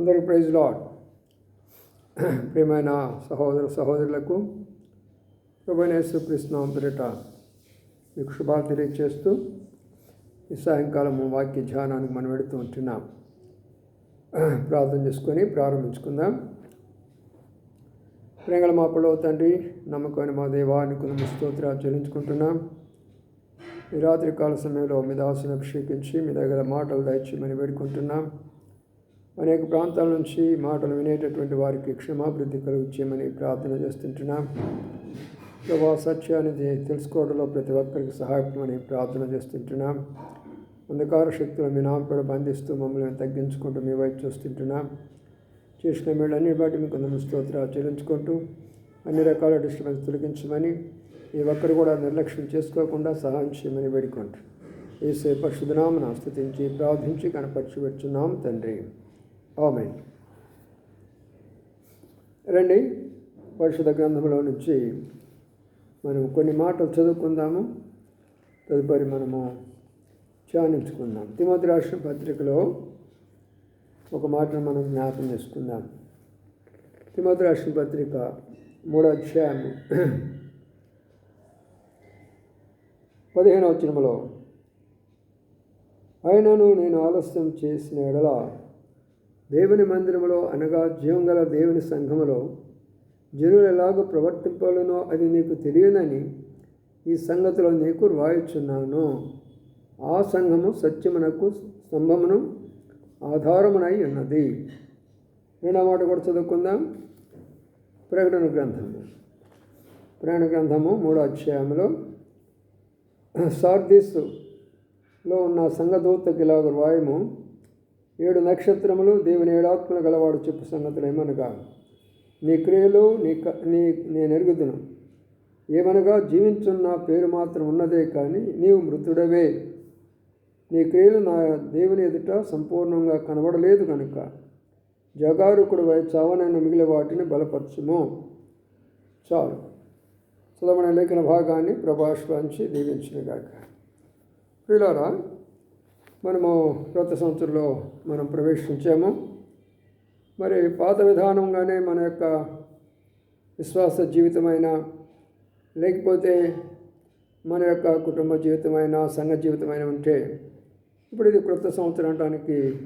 అందరూ praise lord ప్రియమైన సహోదర సహోదరులకు ప్రభునేశ్వర కృష్ణం పేరిట మీకు శుభాలు తెలియజేస్తూ ఈ సాయంకాలం వాక్య ధ్యానానికి మనం వెడుతూ ఉంటున్నాం. ప్రార్థన చేసుకొని ప్రారంభించుకుందాం. ప్రేంగళ మా పొడవ తండ్రి నమ్మకమైన మా దేవానికి మీ స్తోత్రాలు చెల్లించుకుంటున్నాం. ఈ రాత్రికాల సమయంలో మీ దాసును అభిషేకించి మీ దగ్గర మాటలు దయచేయమని వేడుకుంటున్నాం. అనేక ప్రాంతాల నుంచి మాటలు వినేటటువంటి వారికి క్షమాభివృద్ధి కలిగించేయమని ప్రార్థన చేస్తుంటున్నాం. ప్రభా సత్యాన్ని తెలుసుకోవడంలో ప్రతి ఒక్కరికి సహాయపడమని ప్రార్థన చేస్తుంటున్నాం. అంధకార శక్తులు మీ నామపడ బంధిస్తూ మమ్మల్ని తగ్గించుకుంటూ మీ వైపు చూస్తుంటున్నాం. చేసిన మేళ్ళన్ని బట్టి మీకు కొందరు స్తోత్ర చెల్లించుకుంటూ అన్ని రకాల డిస్టర్బెన్స్ తొలగించమని ఈ ఒక్కరు కూడా నిర్లక్ష్యం చేసుకోకుండా సహాయం చేయమని వేడుకుంటారు ఏసే పరిశుధనామను స్థుతించి ప్రార్థించి కనపరిచి పెడుతున్నాం తండ్రి. ఆమె రండి పరిశుద్ధ గ్రంథంలో నుంచి మనం కొన్ని మాటలు చదువుకుందాము. తదుపరి మనము ధ్యానించుకుందాం. తిమోతి రాష్ట్ర పత్రికలో ఒక మాటను మనం జ్ఞాపం చేసుకుందాం. తిమోతి రాష్ట్ర పత్రిక మూడో అధ్యాయం పదిహేనవ వచనములో అయినను నేను ఆలస్యం చేసిన ఎడల దేవుని మందిరములో అనగా జీవం గల దేవుని సంఘములో జనులు ఎలాగో ప్రవర్తింపాలనో అది నీకు తెలియదని ఈ సంగతిలో నీకు వాయిచున్నాను ఆ సంఘము సత్యమునకు స్తంభమును ఆధారమునై ఉన్నది. రెండో మాట కూడా చదువుకుందాం. ప్రకటన గ్రంథము. ప్రకటన గ్రంథము మూడో అధ్యాయంలో సార్దీస్లో ఉన్న సంఘదూతకి ఇలాగ రాయము. ఏడు నక్షత్రములు దేవుని ఏడాత్మలు గలవాడు చెప్పు సంగతులు ఏమనగా నీ క్రియలు నీ నీ నేను ఎరుగుదును ఏమనగా జీవించున్న పేరు మాత్రం ఉన్నదే కానీ నీవు మృతుడవే. నీ క్రియలు నా దేవుని ఎదుట సంపూర్ణంగా కనబడలేదు కనుక జగారుకుడు వై చావనైన మిగిలిన వాటిని బలపరచుము. చాలు. చదవన లేఖన భాగాన్ని ప్రభాష్వాంచి దీవించినగాక. ప్రియులారా మనము క్రొత్త సంవత్సరంలో మనం ప్రవేశించాము. మరి పాత విధానంగానే మన యొక్క విశ్వాస జీవితమైన లేకపోతే మన యొక్క కుటుంబ జీవితమైన సంఘ జీవితమైన ఉంటే ఇప్పుడు ఇది క్రొత్త సంవత్సరం అనడానికి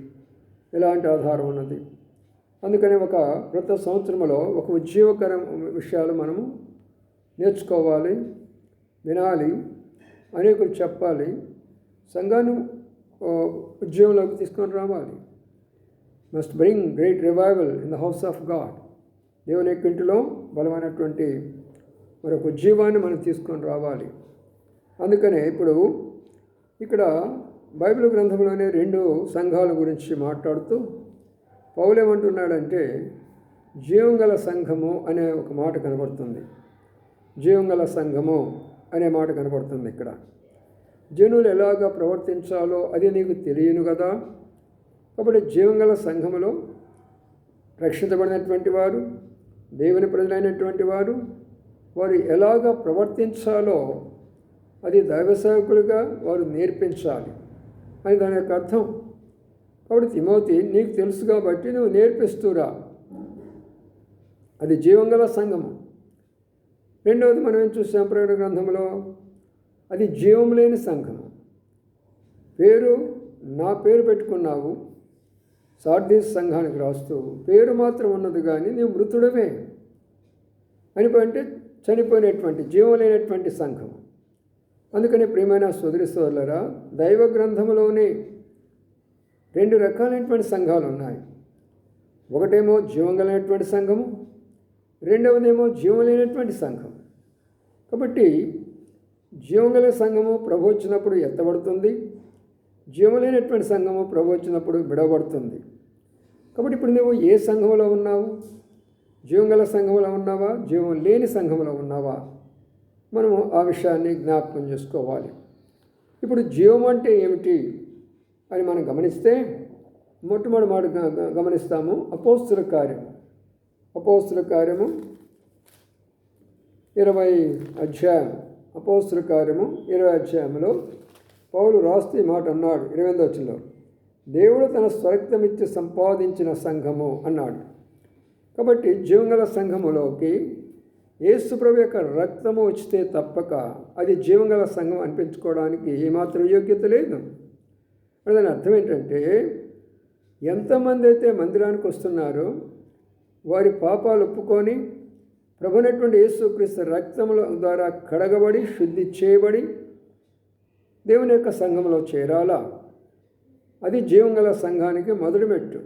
ఎలాంటి ఆధారం ఉన్నది? అందుకని ఒక క్రొత్త సంవత్సరంలో ఒక ఉద్యోగకర విషయాలు మనము నేర్చుకోవాలి వినాలి అనేకులు చెప్పాలి. సంఘాన్ని ఉద్యోగంలోకి తీసుకొని రావాలి. Must bring great revival in the house of God దేవుని యొక్క ఇంటిలో బలమైనటువంటి మరొక జీవాన్ని మనం తీసుకొని రావాలి. అందుకనే ఇప్పుడు ఇక్కడ బైబిల్ గ్రంథంలోనే రెండు సంఘాల గురించి మాట్లాడుతూ పౌలేమంటున్నాడంటే జీవంగల సంఘము అనే ఒక మాట కనబడుతుంది. జీవంగల సంఘము అనే మాట కనబడుతుంది ఇక్కడ. జనులు ఎలాగ ప్రవర్తించాలో అది నీకు తెలియను కదా? కాబట్టి జీవంగల సంఘములో రక్షించబడినటువంటి వారు దేవుని ప్రజలైనటువంటి వారు వారు ఎలాగ ప్రవర్తించాలో అది దైవసేవకులుగా వారు నేర్పించాలి అని దాని యొక్క అర్థం. కాబట్టి తిమోతి నీకు తెలుసు కాబట్టి నువ్వు నేర్పిస్తురా? అది జీవంగల సంఘము. రెండవది మనం ఏం చూసాం ప్రకటన గ్రంథంలో? అది జీవం లేని సంఘం. పేరు నా పేరు పెట్టుకున్నావు సార్దీస్ సంఘానికి రాస్తూ పేరు మాత్రం ఉన్నది కానీ నీవు మృతుడవే అని అంటే చనిపోయినటువంటి జీవం లేనటువంటి సంఘం. అందుకని ప్రియమైన సోదరి సోదరులరా దైవ గ్రంథంలోనే రెండు రకాలైనటువంటి సంఘాలు ఉన్నాయి. ఒకటేమో జీవం కలిగినటువంటి సంఘము రెండవదేమో జీవం లేనటువంటి సంఘం. కాబట్టి జీవం సంఘము ప్రభు వచ్చినప్పుడు ఎత్తబడుతుంది. జీవం లేనటువంటి సంఘము ప్రభు వచ్చినప్పుడు విడవబడుతుంది. కాబట్టి ఇప్పుడు నువ్వు ఏ సంఘంలో ఉన్నావు? జీవం గల సంఘంలో ఉన్నావా? జీవం లేని సంఘంలో ఉన్నావా? మనము ఆ విషయాన్ని జ్ఞాపకం చేసుకోవాలి. ఇప్పుడు జీవం అంటే ఏమిటి అని మనం గమనిస్తే మొట్టమొదటి మాట గమనిస్తాము. అపోస్తుల కార్యము. అపోస్తుల కార్యము ఇరవై అధ్యాయం. అపోస్తుల కార్యము ఇరవై అధ్యాయంలో పౌలు రాస్తే మాట అన్నాడు. ఇరవై వచ్చిలో దేవుడు తన స్వరక్తమిచ్చి సంపాదించిన సంఘము అన్నాడు. కాబట్టి జీవంగల సంఘములోకి యేసుప్రభు యొక్క రక్తము వచ్చితే తప్పక అది జీవంగల సంఘం అనిపించుకోవడానికి ఏమాత్రం యోగ్యత లేదు. దాని అర్థం ఏంటంటే ఎంతమంది అయితే మందిరానికి వస్తున్నారో వారి పాపాలు ఒప్పుకొని ప్రభునటువంటి యేసుక్రీస్తు రక్తముల ద్వారా కడగబడి శుద్ధి చేయబడి దేవుని యొక్క సంఘంలో చేరాలా? అది జీవంగల సంఘానికి మొదటి మెట్టు.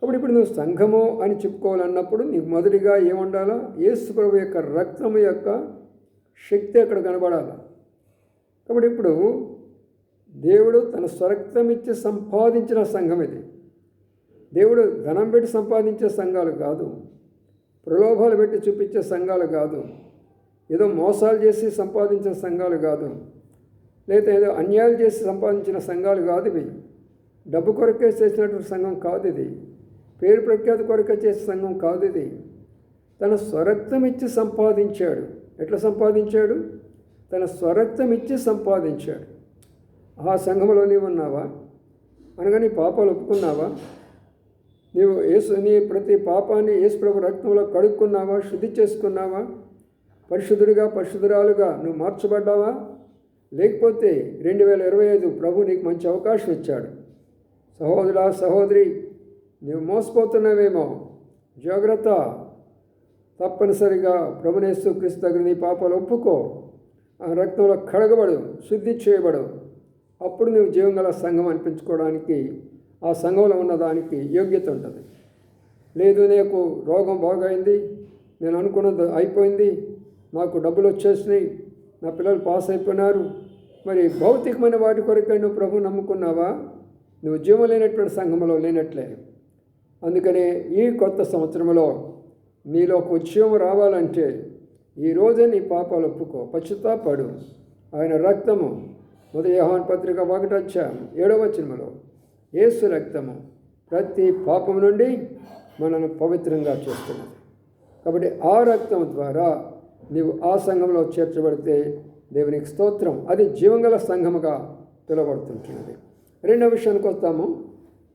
కాబట్టి ఇప్పుడు నువ్వు సంఘము అని చెప్పుకోవాలన్నప్పుడు నీకు మొదటిగా ఏముండాలా? యేసు ప్రభు యొక్క రక్తము యొక్క శక్తి అక్కడ కనబడాలి? కాబట్టి ఇప్పుడు దేవుడు తన స్వరక్తం ఇచ్చి సంపాదించిన సంఘం ఇది. దేవుడు ధనం పెట్టి సంపాదించే సంఘాలు కాదు. ప్రలోభాలు పెట్టి చూపించే సంఘాలు కాదు. ఏదో మోసాలు చేసి సంపాదించిన సంఘాలు కాదు. లేదా ఏదో అన్యాయాలు చేసి సంపాదించిన సంఘాలు కాదు ఇవి. డబ్బు కొరకే చేసినటువంటి సంఘం కాదు ఇది. పేరు ప్రఖ్యాతి కొరకే చేసే సంఘం కాదు ఇది. తన స్వరక్తం ఇచ్చి సంపాదించాడు. ఎట్లా సంపాదించాడు? తన స్వరక్తం ఇచ్చి సంపాదించాడు. ఆ సంఘంలో ఉన్నావా అనగా నీ పాపాలు ఒప్పుకున్నావా? నీవు యేసు నీ ప్రతి పాపాన్ని యేసు ప్రభు రక్తంలో కడుక్కున్నావా? శుద్ధి చేసుకున్నావా? పరిశుద్ధుడిగా పరిశుద్ధురాలుగా నువ్వు మార్చబడ్డావా? లేకపోతే రెండు వేల ఇరవై ఐదు ప్రభు నీకు మంచి అవకాశం ఇచ్చాడు. సహోదరా సహోదరి నువ్వు మోసపోతున్నావేమో? జాగ్రత్త. తప్పనిసరిగా ప్రభునేస్తూ క్రీస్తు దగ్గర నీ పాపాలు ఒప్పుకో. ఆ రక్తంలో కడగబడు శుద్ధి చేయబడు. అప్పుడు నువ్వు జీవంగల సంఘం అనిపించుకోవడానికి ఆ సంఘంలో ఉన్నదానికి యోగ్యత ఉంటుంది. లేదు నీకు రోగం బాగైంది నేను అనుకున్నది అయిపోయింది నాకు డబ్బులు వచ్చేసినాయి నా పిల్లలు పాస్ అయిపోయినారు మరి భౌతికమైన వాటి కొరకై నువ్వు ప్రభు నమ్ముకున్నావా? నువ్వు జీవం లేనటువంటి సంఘంలో లేనట్లే అందుకనే ఈ కొత్త సంవత్సరంలో నీలో ఒక ఉద్యమం రావాలంటే ఈరోజే నీ పాపాలు ఒప్పుకో. పశ్చాత్తాపడు ఆయన రక్తము. మొదటి యోహాన్ పత్రిక ఒకటి వచ్చాం ఏడవ చిన్మలో ఏసు రక్తము ప్రతి పాపం నుండి మనను పవిత్రంగా చేస్తున్నది. కాబట్టి ఆ రక్తం ద్వారా నీవు ఆ సంఘంలో చేర్చబడితే దేవునికి స్తోత్రం. అది జీవంగల సంఘముగా పిలువబడుతుంటున్నది రెండవ విషయానికి వస్తాము.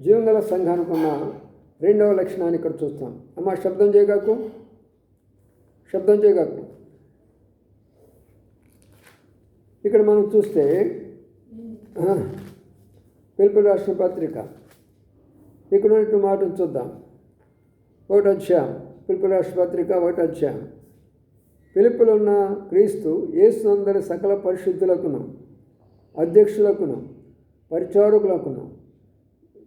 జీవంగల సంఘానికి ఉన్న రెండవ లక్షణాన్ని ఇక్కడ చూస్తాం. అమ్మ శబ్దం చేయగాకు. శబ్దం చేయగాకు. ఇక్కడ మనం చూస్తే పిలుపు రాష్ట్ర పత్రిక. ఇక్కడ ఉన్నట్టు మాట చూద్దాం. ఒకటి వచ్చాం పిలుపు రాష్ట్ర పత్రిక ఒకటి వచ్చాం పిలుపులో ఉన్న క్రీస్తు యేసునందరి సకల పరిశుద్ధులకును అధ్యక్షులకును పరిచారకులకును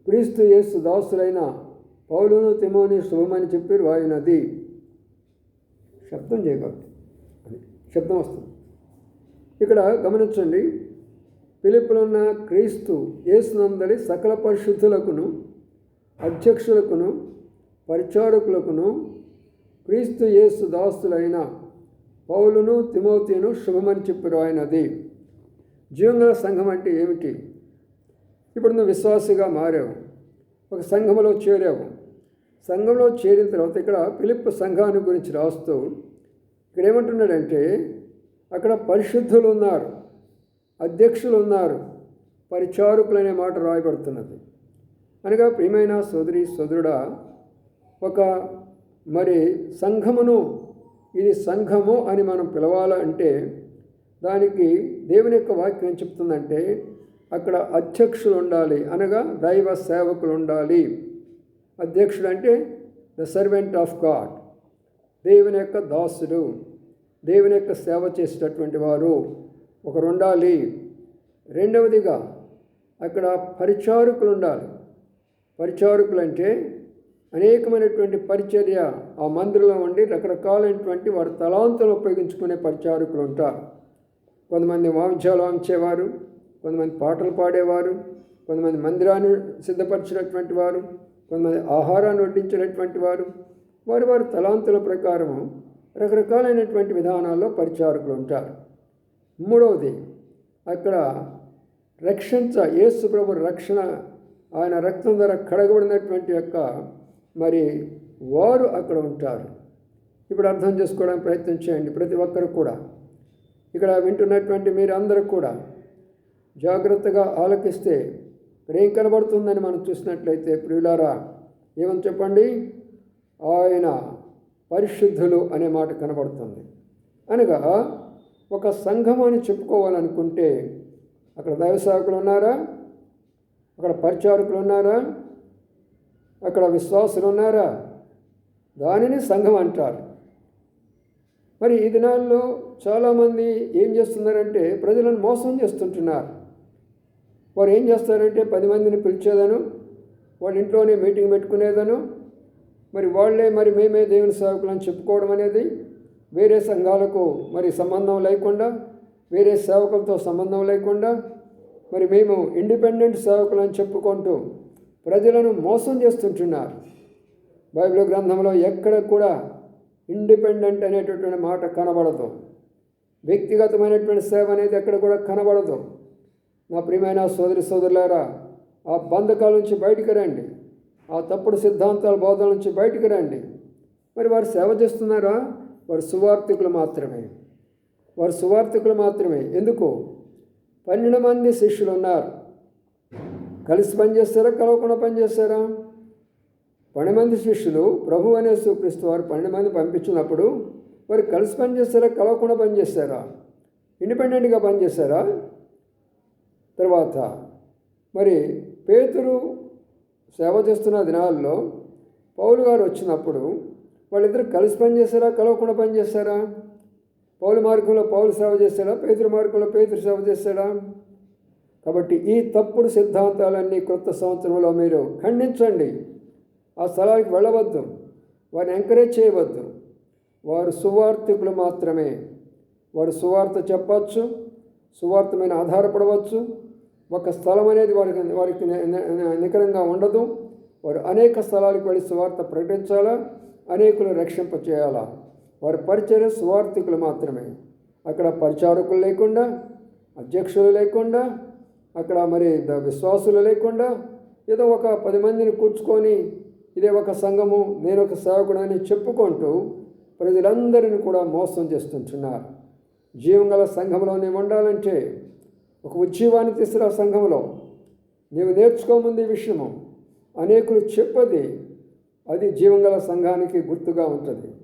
క్రీస్తు యేసు దాసులైన పౌలును తిమోని శుభమని చెప్పి రాయినది. శబ్దం చేయకూడదు. అని శబ్దం వస్తుంది. ఇక్కడ గమనించండి. పిలుపులున్న క్రీస్తు యేసునందరి సకల పరిశుద్ధులకును అధ్యక్షులకును పరిచారకులకును క్రీస్తు యేసు దాస్తులైన పౌలును తిమోతిను శుభమని చెప్పారు ఆయనది. జీవంగల సంఘం అంటే ఏమిటి? ఇప్పుడు నువ్వు విశ్వాసిగా మారావు. ఒక సంఘంలో చేరావు. సంఘంలో చేరిన తర్వాత ఇక్కడ పిలుపు సంఘాన్ని గురించి రాస్తూ ఇక్కడ ఏమంటున్నాడంటే అక్కడ పరిశుద్ధులు ఉన్నారు. అధ్యక్షులు ఉన్నారు పరిచారకులు అనే మాట రాయబడుతున్నది. అనగా ప్రియమైన సోదరి సోదరుడా ఒక మరి సంఘమును ఇది సంఘము అని మనం పిలవాలంటే దానికి దేవుని యొక్క వాక్యం చెప్తుందంటే అక్కడ అధ్యక్షులు ఉండాలి అనగా దైవ సేవకులు ఉండాలి అధ్యక్షుడు అంటే ద సర్వెంట్ ఆఫ్ గాడ్ దేవుని యొక్క దాసుడు దేవుని యొక్క సేవ చేసేటటువంటి వారు. ఒకరు ఉండాలి రెండవదిగా అక్కడ పరిచారకులు ఉండాలి పరిచారకులు అంటే అనేకమైనటువంటి పరిచర్య ఆ మందిరంలో ఉండి రకరకాలైనటువంటి వారి తలాంతులు ఉపయోగించుకునే పరిచారకులు ఉంటారు కొంతమంది వాంఛాలు వాంచేవారు కొంతమంది పాటలు పాడేవారు కొంతమంది మందిరాన్ని సిద్ధపరిచినటువంటి వారు కొంతమంది ఆహారాన్ని వడ్డించినటువంటి వారు వారి వారి తలాంతుల ప్రకారము రకరకాలైనటువంటి విధానాల్లో పరిచారకులు ఉంటారు మూడవది అక్కడ రక్షించ యేసు ప్రభు రక్షణ ఆయన రక్తం ద్వారా కడగబడినటువంటి యొక్క మరి వారు అక్కడ ఉంటారు. ఇప్పుడు అర్థం చేసుకోవడానికి ప్రయత్నం చేయండి ప్రతి ఒక్కరు కూడా. ఇక్కడ వింటున్నటువంటి మీరు అందరూ కూడా జాగ్రత్తగా ఆలకిస్తే ఇక్కడ ఏం కనబడుతుందని మనం చూసినట్లయితే ప్రియులారా ఏమని చెప్పండి? ఆయన పరిశుద్ధులు అనే మాట కనబడుతుంది. అనగా ఒక సంఘం అని చెప్పుకోవాలనుకుంటే అక్కడ దైవ సేవకులు ఉన్నారా? అక్కడ పరిచారకులు ఉన్నారా? అక్కడ విశ్వాసులు ఉన్నారా? దానిని సంఘం అంటారు. మరి ఈ దినాల్లో చాలామంది ఏం చేస్తున్నారంటే ప్రజలను మోసం చేస్తుంటున్నారు. వారు ఏం చేస్తారంటే పది మందిని పిలిచేదను వాళ్ళ ఇంట్లోనే మీటింగ్ పెట్టుకునేదను మరి వాళ్ళే మరి మేమే దేవుని సేవకులు అని చెప్పుకోవడం అనేది వేరే సంఘాలకు మరి సంబంధం లేకుండా వేరే సేవకులతో సంబంధం లేకుండా మరి మేము ఇండిపెండెంట్ సేవకులు అని చెప్పుకుంటూ ప్రజలను మోసం చేస్తుంటున్నారు. బైబిల్ గ్రంథంలో ఎక్కడ కూడా ఇండిపెండెంట్ అనేటటువంటి మాట కనబడదు. వ్యక్తిగతమైనటువంటి సేవ అనేది ఎక్కడ కూడా కనబడదు. నా ప్రియమైన సోదరి సోదరులారా ఆ బంధకాల నుంచి బయటికి రండి. ఆ తప్పుడు సిద్ధాంతాల బోధల నుంచి బయటికి రండి. మరి వారు సేవ చేస్తున్నారా? వారు సువార్థికులు మాత్రమే. వారు సువార్థికులు మాత్రమే. ఎందుకు? పన్నెండు మంది శిష్యులు ఉన్నారు కలిసి పనిచేస్తారా? కలవకుండా పనిచేస్తారా? పన్నెండు మంది శిష్యులు ప్రభు అనే సుక్రీస్తు వారు పన్నెండు మంది పంపించినప్పుడు వారు కలిసి పనిచేస్తారా? కలవకుండా పనిచేస్తారా? ఇండిపెండెంట్గా పనిచేస్తారా? తర్వాత మరి పేతురు సేవ చేస్తున్న దినాల్లో పౌలు గారు వచ్చినప్పుడు వాళ్ళిద్దరు కలిసి పనిచేస్తారా కలవకుండా పనిచేస్తారా పౌలు మార్గంలో పౌలు సేవ చేస్తాడా పేతురు మార్గంలో పేతురు సేవ చేస్తాడా? కాబట్టి ఈ తప్పుడు సిద్ధాంతాలన్నీ కొత్త సంవత్సరంలో మీరు ఖండించండి. ఆ స్థలానికి వెళ్ళవద్దు. వారిని ఎంకరేజ్ చేయవద్దు. వారు సువార్థికులు మాత్రమే. వారు సువార్త చెప్పచ్చు సువార్త మీద ఆధారపడవచ్చు. ఒక స్థలం అనేది వారికి వారికి నికరంగా ఉండదు. వారు అనేక స్థలాలకు వెళ్ళి సువార్త ప్రకటించాలా? అనేకులు రక్షింప చేయాలా? వారి పరిచర్య సువార్థికులు మాత్రమే. అక్కడ పరిచారకులు లేకుండా అధ్యక్షులు లేకుండా అక్కడ మరి విశ్వాసులు లేకుండా ఏదో ఒక పది మందిని కూర్చుకొని ఇదే ఒక సంఘము నేను ఒక సేవకుడు అని చెప్పుకుంటూ ప్రజలందరిని కూడా మోసం చేస్తుంటున్నారు. జీవం గల సంఘంలో నేను ఉండాలంటే ఒక ఉజ్జీవాన్ని తీసుకురా సంఘంలో. నీవు నేర్చుకోముంది విషయము. అనేకులు చెప్పది అది జీవంగల సంఘానికి గుర్తుగా ఉంటుంది.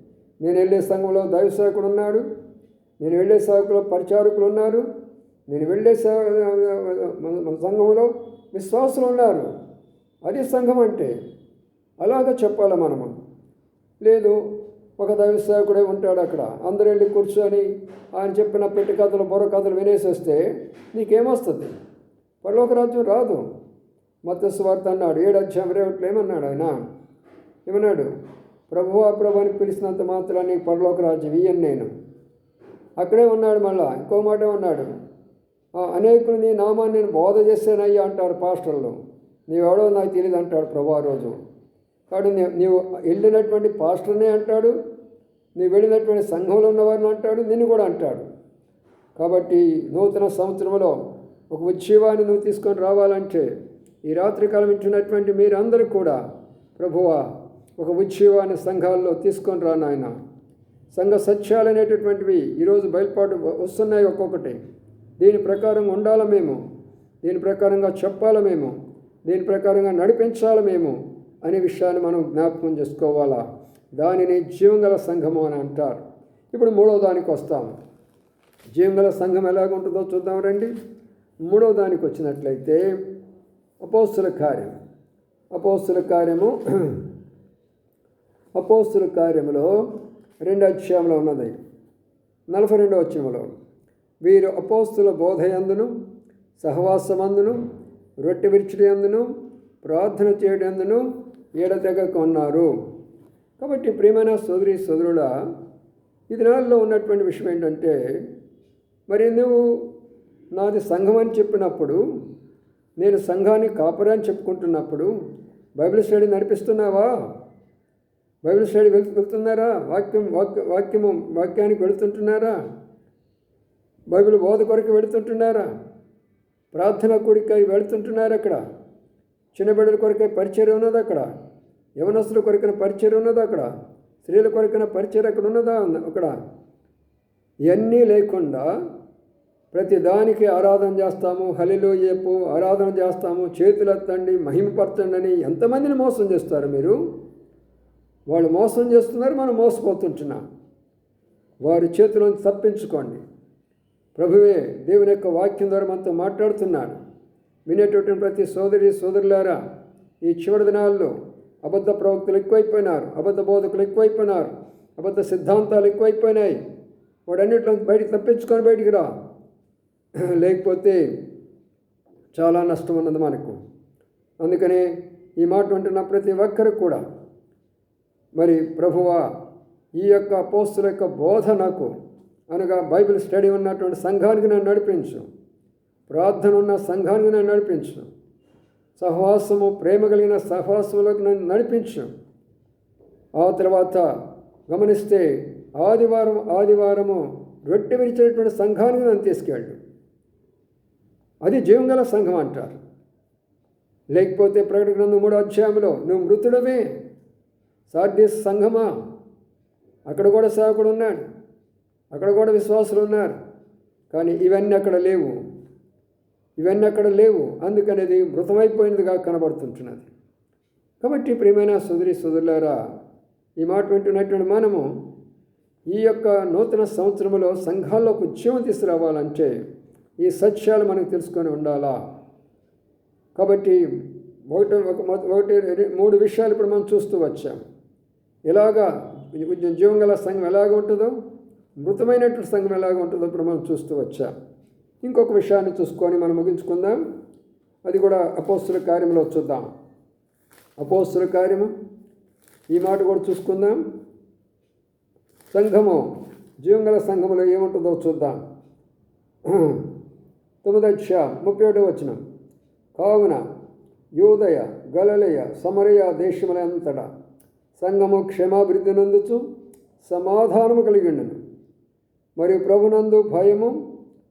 నేను వెళ్ళే సంఘంలో దైవసేవకుడు ఉన్నాడు. నేను వెళ్ళే సేవకులో పరిచారకులు ఉన్నారు. నేను వెళ్ళే సేవ మన సంఘంలో విశ్వాసులు ఉన్నారు. అది సంఘం అంటే అలాగ చెప్పాలి మనము. లేదు ఒక దైవ సేవకుడే ఉంటాడు అక్కడ. అందరూ వెళ్ళి కూర్చొని ఆయన చెప్పిన పెట్టి కథలు బుర్ర కథలు వినేసి వస్తే నీకేమొస్తుంది? పరలోకరాజ్యం రాదు. మత్స్య మత్స్వార్త అన్నాడు ఏడు అధ్యాయం రేవట్లు ఏమన్నాడు ఆయన? ఏమన్నాడు ప్రభు ప్రభు అని పిలిచినంత మాత్రం నీకు పరలోక రాజ్యం ఇయ్యను నేను. అక్కడే ఉన్నాడు మళ్ళా ఇంకో మాట ఉన్నాడు. అనేకులు నీ నామాన్ని నేను బోధ చేస్తానయ్యా అంటారు పాస్టర్లు. నీవెవడో నాకు తెలియదు అంటాడు ప్రభు ఆ రోజు. కాబట్టి నీవు వెళ్ళినటువంటి పాస్టర్నే అంటాడు నీవు వెళ్ళినటువంటి సంఘంలో ఉన్నవారిని అంటాడు నిన్ను కూడా అంటాడు. కాబట్టి నూతన సంవత్సరంలో ఒక ఉద్యమాన్ని నువ్వు తీసుకొని రావాలంటే ఈ రాత్రికాలం ఇచ్చినటువంటి మీరందరూ కూడా ప్రభువా ఒక ఉద్యమాన్ని సంఘాల్లో తీసుకొని రా నాయన. సంఘ సత్యాలు అనేటటువంటివి ఈరోజు బయలుపాటు వస్తున్నాయి ఒక్కొక్కటి. దీని ప్రకారం ఉండాలి మేము. దీని ప్రకారంగా చెప్పాలి మేము. దీని ప్రకారంగా నడిపించాలి మేము అనే విషయాన్ని మనం జ్ఞాపకం చేసుకోవాలా? దానిని జీవంగల సంఘము అని అంటారు. ఇప్పుడు మూడో దానికి వస్తాము. జీవంగల సంఘం ఎలాగుంటుందో చూద్దాం రండి. మూడో దానికి వచ్చినట్లయితే అపోస్తుల కార్యం అపోస్తుల కార్యము అపోస్తుల కార్యములో రెండు అధ్యాయంలో ఉన్నది. నలభై రెండో వచ్చినములో వీరు అపోస్తుల బోధయందును సహవాసమందును రొట్టె విరిచడి అందును ప్రార్థన చేయడందును ఎడతెగక ఉన్నారు కాబట్టి ప్రియమైన సోదరి సోదరుల ఈ దినాల్లో ఉన్నటువంటి విషయం ఏంటంటే మరి నువ్వు నాది సంఘం అని చెప్పినప్పుడు నేను సంఘాన్ని కాపరా అని చెప్పుకుంటున్నప్పుడు బైబిల్ స్టడీ నడిపిస్తున్నావా? బైబిల్ స్టడీ వెళ్ వెళ్తున్నారా? వాక్యం వాక్య వాక్యము వాక్యానికి వెళుతుంటున్నారా? బైబిల్ బోధ కొరకు వెళుతుంటున్నారా? ప్రార్థన కూడిక వెళుతుంటున్నారు అక్కడ? చిన్నబిడ్డల కొరకే పరిచయం ఉన్నది అక్కడ? యవనస్తుల కొరకైన పరిచయం ఉన్నది అక్కడ? స్త్రీల కొరకైన పరిచయం అక్కడ ఉన్నదా అక్కడ? ఇవన్నీ లేకుండా ప్రతి దానికి ఆరాధన చేస్తాము. హలిలో చెప్పు. ఆరాధన చేస్తాము. చేతులు ఎత్తండి మహిమపరచండి అని ఎంతమందిని మోసం చేస్తారు మీరు? వాళ్ళు మోసం చేస్తున్నారు మనం మోసపోతుంటున్నాం. వారి చేతిలోంచి తప్పించుకోండి. ప్రభువే దేవుని యొక్క వాక్యం ద్వారా మనతో మాట్లాడుతున్నాడు. వినేటటువంటి ప్రతి సోదరి సోదరులారా ఈ చివరి దినాల్లో అబద్ధ ప్రవక్తలు ఎక్కువైపోయినారు అబద్ధ బోధకులు ఎక్కువైపోయినారు అబద్ధ సిద్ధాంతాలు ఎక్కువైపోయినాయి. వాడన్నిట్లో బయటికి తప్పించుకొని బయటికి రా. లేకపోతే చాలా నష్టం ఉన్నది మనకు. అందుకనే ఈ మాట ఉంటున్న ప్రతి ఒక్కరికి కూడా మరి ప్రభువా ఈ యొక్క పోస్టుల యొక్క బోధ నాకు. అనగా బైబిల్ స్టడీ ఉన్నటువంటి సంఘానికి నన్ను నడిపించు. ప్రార్థన ఉన్న సంఘానికి నన్ను నడిపించు. సహవాసము ప్రేమ కలిగిన సహవాసంలోకి నన్ను నడిపించు. ఆ తర్వాత గమనిస్తే ఆదివారం ఆదివారము రొట్టె విరిచేటువంటి సంఘానికి నన్ను తీసుకెళ్ళు. అది జీవంగల సంఘం అంటారు. లేకపోతే ప్రకటన గ్రంథం మూడో అధ్యాయంలో నువ్వు మృతుడమే సాధ్యస్ సంఘమా? అక్కడ కూడా సేవకుడు ఉన్నాడు. అక్కడ కూడా విశ్వాసులు ఉన్నారు. కానీ ఇవన్నీ అక్కడ లేవు. ఇవన్నీ అక్కడ లేవు. అందుకనేది మృతమైపోయినదిగా కనబడుతుంటున్నది. కాబట్టి ప్రియమైన సుదరి సుదరులారా ఈ మాట వింటున్నటువంటి మనము ఈ యొక్క నూతన సంవత్సరంలో సంఘాల్లోకి ఉద్యమం తీసుకురావాలంటే ఈ సత్యాలు మనకు తెలుసుకొని ఉండాలా? కాబట్టి ఒకటి ఒక ఒకటి మూడు విషయాలు ఇప్పుడు మనం చూస్తూ వచ్చాం. ఎలాగా జీవం గల సంఘం ఎలాగ ఉంటుందో మృతమైనటువంటి సంఘం ఎలాగ ఉంటుందో ఇప్పుడు మనం చూస్తూ వచ్చాం. ఇంకొక విషయాన్ని చూసుకొని మనం ముగించుకుందాం. అది కూడా అపోస్తుల కార్యంలో చూద్దాం. అపోస్తుల కార్యము ఈ మాట కూడా చూసుకుందాం. సంఘము జీవంగల సంఘములో ఏముంటుందో చూద్దాం. తొమ్మిది అధ్యాయం ముప్పై ఒకటి వచ్చిన కావున యోదయ గలలయ సమరయ దేశములంతటా సంఘము క్షమాభివృద్ధి నందుచు సమాధానము కలిగి ఉండను మరియు ప్రభునందు భయము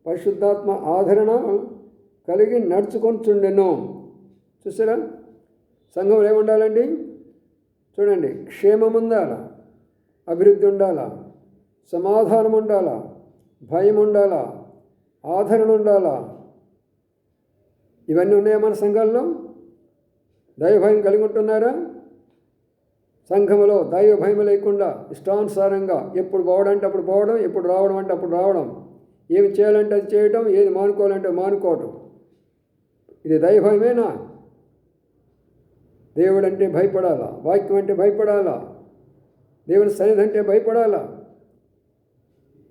పరిశుద్ధాత్మ ఆదరణ కలిగి నడుచుకొని చుండెను చూసారా? సంఘంలో ఏముండాలండి? చూడండి క్షేమం ఉండాలా అభివృద్ధి ఉండాలా సమాధానం ఉండాలా భయం ఉండాలా ఆదరణ ఉండాలా ఇవన్నీ ఉన్నాయా మన సంఘాల్లో? దైవభయం కలిగి ఉంటున్నారా సంఘములో దైవ భయం లేకుండా ఇష్టానుసారంగా ఎప్పుడు పోవడంటే అప్పుడు పోవడం ఎప్పుడు రావడం అంటే అప్పుడు రావడం. ఏమి చేయాలంటే అది చేయటం ఏది మానుకోవాలంటే మానుకోవటం. ఇది దైవభయమేనా? దేవుడు అంటే భయపడాలా? వాక్యం అంటే భయపడాలా? దేవుని సన్నిధి అంటే భయపడాలా?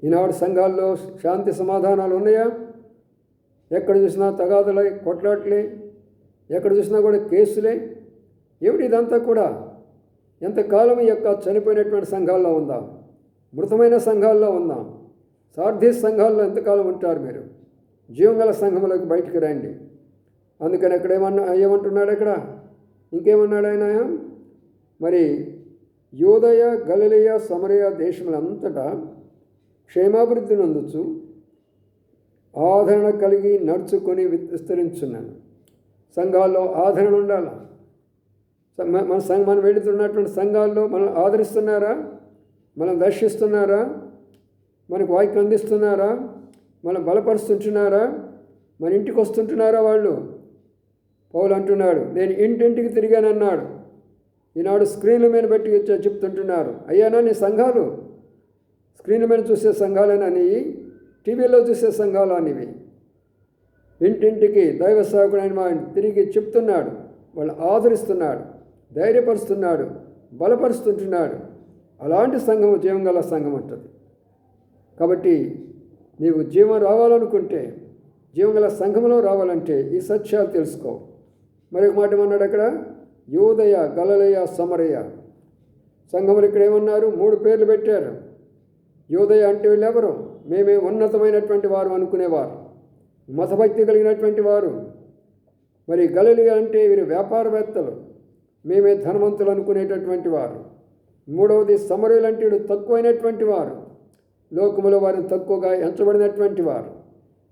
ఈనాడు సంఘాల్లో శాంతి సమాధానాలు ఉన్నాయా? ఎక్కడ చూసినా తగాదులే కొట్లాట్లే ఎక్కడ చూసినా కూడా కేసులే. ఏమిటి ఇదంతా కూడా? ఎంతకాలం ఈ యొక్క చనిపోయినటువంటి సంఘాల్లో ఉందాం మృతమైన సంఘాల్లో ఉందాం సార్థి సంఘాల్లో ఎంతకాలం ఉంటారు మీరు? జీవంగల సంఘంలోకి బయటికి రండి. అందుకని అక్కడ ఏమన్నా ఏమంటున్నాడు అక్కడ? ఇంకేమన్నాడు ఆయన? మరి యోదయ గలలియ సమరయ దేశములంతటా క్షేమాభివృద్ధి నందుచు ఆదరణ కలిగి నడుచుకొని విస్తరించున్నాను సంఘాల్లో ఆదరణ ఉండాలా? మన సంఘ మనం వెళుతున్నటువంటి సంఘాల్లో మనం ఆదరిస్తున్నారా? మనం దర్శిస్తున్నారా? మనకు వాక్యం అందిస్తున్నారా? మనం బలపరుస్తుంటున్నారా? మన ఇంటికి వస్తుంటున్నారా వాళ్ళు? పౌలు అంటున్నాడు నేను ఇంటింటికి తిరిగానన్నాడు. ఈనాడు స్క్రీన్ల మీద పెట్టి చెప్తుంటున్నారు. అయ్యానా నీ సంఘాలు? స్క్రీన్ల మీద చూసే సంఘాలేనా నీ? టీవీలో చూసే సంఘాలు అనేవి ఇంటింటికి దైవ సేవకుడైన ఆయన తిరిగి చెప్తున్నాడు. వాళ్ళు ఆదరిస్తున్నాడు. ధైర్యపరుస్తున్నాడు బలపరుస్తుంటున్నాడు. అలాంటి సంఘం జీవం గల సంఘం ఉంటుంది కాబట్టి నీవు జీవం రావాలనుకుంటే జీవం గల సంఘంలో రావాలంటే ఈ సత్యాలు తెలుసుకో. మరి ఒక మాట ఏమన్నాడు అక్కడ? యోదయ గలలయ సమరయ. సంఘములు ఇక్కడ ఏమన్నారు? మూడు పేర్లు పెట్టారు. యోదయ అంటే వీళ్ళెవరు? మేమే ఉన్నతమైనటువంటి వారు అనుకునేవారు. మతభక్తి కలిగినటువంటి వారు. మరి గలలియ అంటే వీరు వ్యాపారవేత్తలు. మేమే ధనవంతులు అనుకునేటటువంటి వారు. మూడవది సమరులంటే తక్కువైనటువంటి వారు. లోకములో వారిని తక్కువగా ఎంచబడినటువంటి వారు.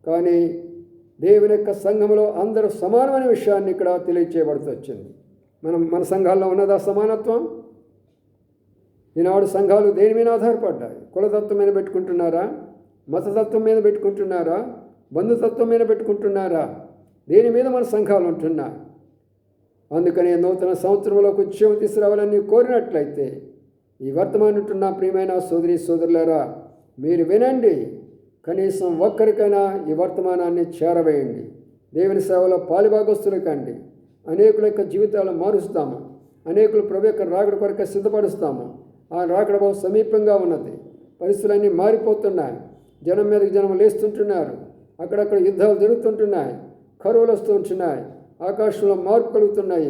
కానీ దేవుని యొక్క సంఘంలో అందరూ సమానమైన విషయాన్ని ఇక్కడ తెలియచేయబడుతూ వచ్చింది మనం మన సంఘాల్లో ఉన్నదా సమానత్వం? ఈనాడు సంఘాలు దేని మీద ఆధారపడ్డాయి? కులతత్వం మీద పెట్టుకుంటున్నారా? మతతత్వం మీద పెట్టుకుంటున్నారా? బంధుతత్వం మీద పెట్టుకుంటున్నారా? దేని మీద మన సంఘాలు ఉంటున్నా అందుకనే నూతన సంవత్సరంలో ఉద్యమం తీసుకురావాలని కోరినట్లయితే ఈ వర్తమానుంటున్న ప్రియమైన సోదరి సోదరులారా మీరు వినండి. కనీసం ఒక్కరికైనా ఈ వర్తమానాన్ని చేరవేయండి. దేవుని సేవలో పాలిభాగస్తులు కండి. అనేకుల యొక్క జీవితాలు మారుస్తాము. అనేకులు ప్రభు యొక్క రాకడ కొరకు సిద్ధపరుస్తాము. ఆ రాకడ బహు సమీపంగా ఉన్నది. పరిస్థితులన్నీ మారిపోతున్నాయి. జనం మీదకి జనం లేస్తుంటున్నారు. అక్కడక్కడ యుద్ధాలు జరుగుతుంటున్నాయి. కరువులు వస్తుంటున్నాయి ఆకాశంలో మార్పు కలుగుతున్నాయి.